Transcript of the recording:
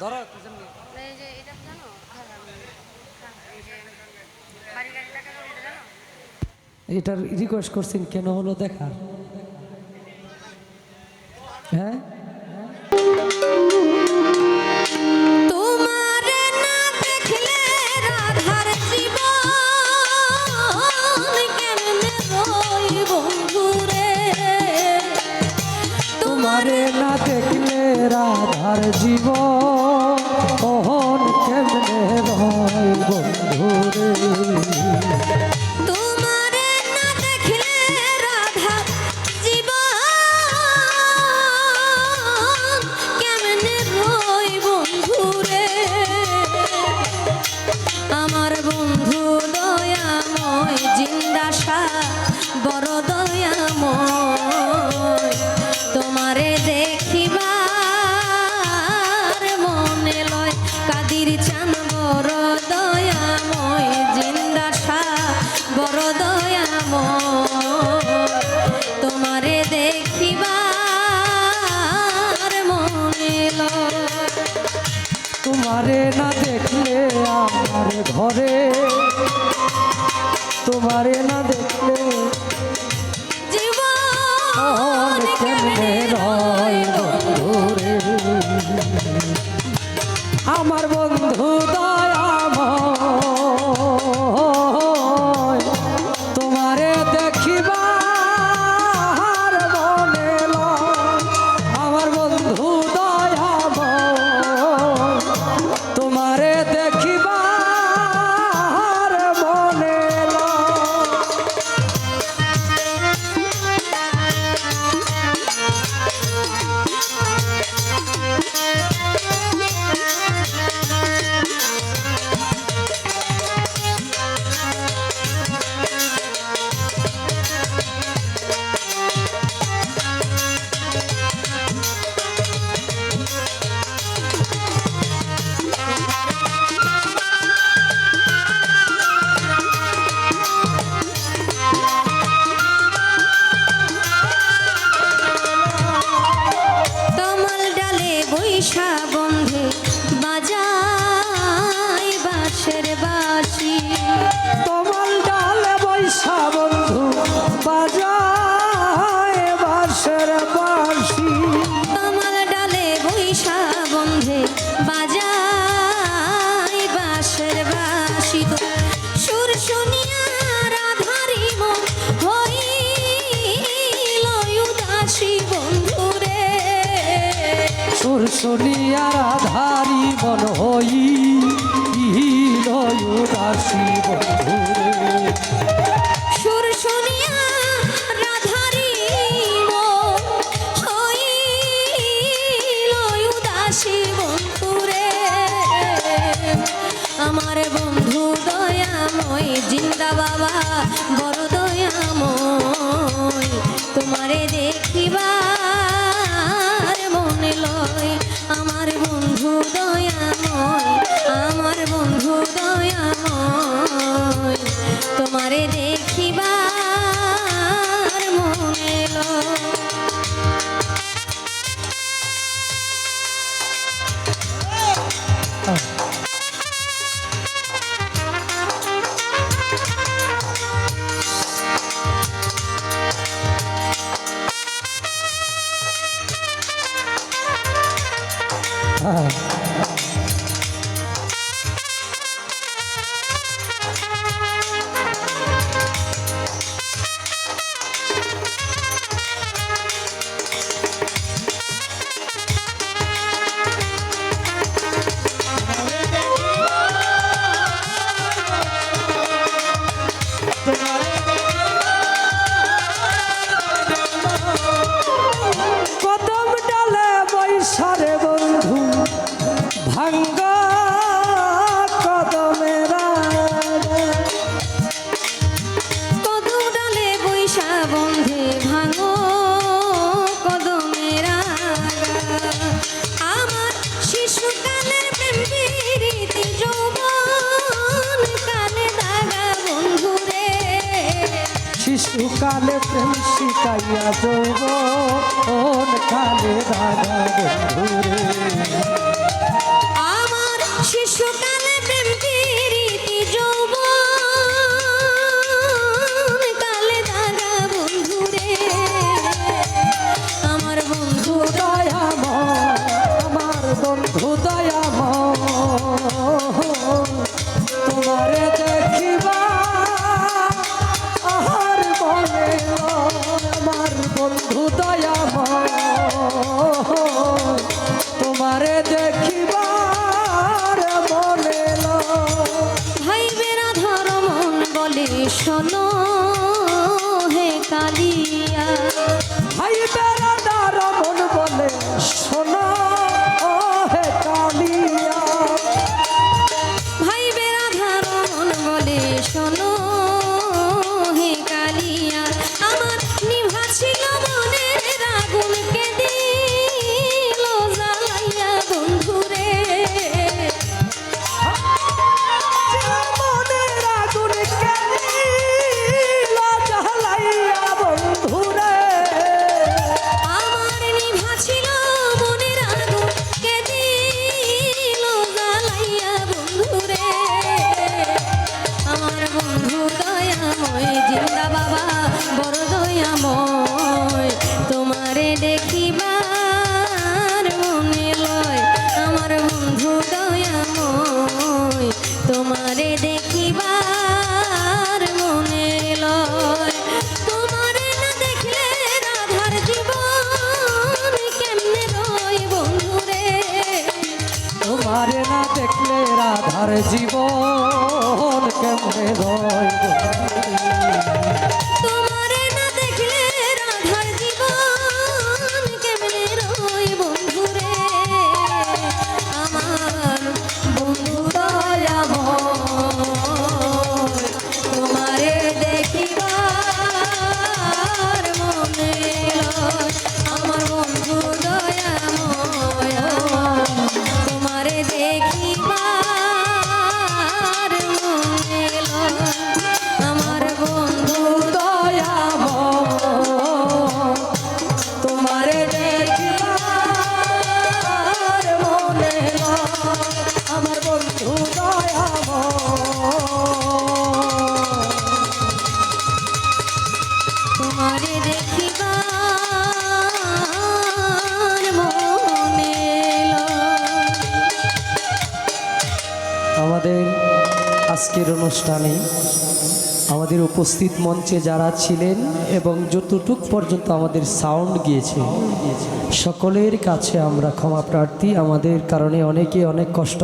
ধরো এই যে এটা জানো? জানো? এটার রিকোয়েস্ট করছেন কেন হলো দেখার? হ্যাঁ? তোমার না দেখলে রাধার জীবন তোমারে না দেখলে আমার ঘরে। তোমারে না দেখলে জীবন কেমনে রয় বন্ধুরে? আমার বন্ধে বাজাই শুনিয়া রাধারি মন হই উদাসী বন্ধুরে। সুর শুনিয়া রাধারি মন হইল উদাসী বন্ধুরে। আমার বন্ধু দয়াময়, জিন্দা বাবা, বড় দয়াময়, তোমারে দেখিবার দয়াময় আমার বন্ধু দয়াময়। কালে দাগা বন্ধুরে। শিশুকালে প্রেম শিখাইয়া যৌবন কালে দাদা বন্ধুরে। তোমারে দেখিবার মনে লয়। তোমারে না দেখলে রাধার জীবন কেমনে রয় তোমার আমাদের আজকের অনুষ্ঠানে আমাদের উপস্থিত মঞ্চে যারা ছিলেন এবং যতটুক পর্যন্ত আমাদের সাউন্ড গিয়েছে, সকলের কাছে আমরা ক্ষমা প্রার্থী। আমাদের কারণে অনেকে অনেক কষ্ট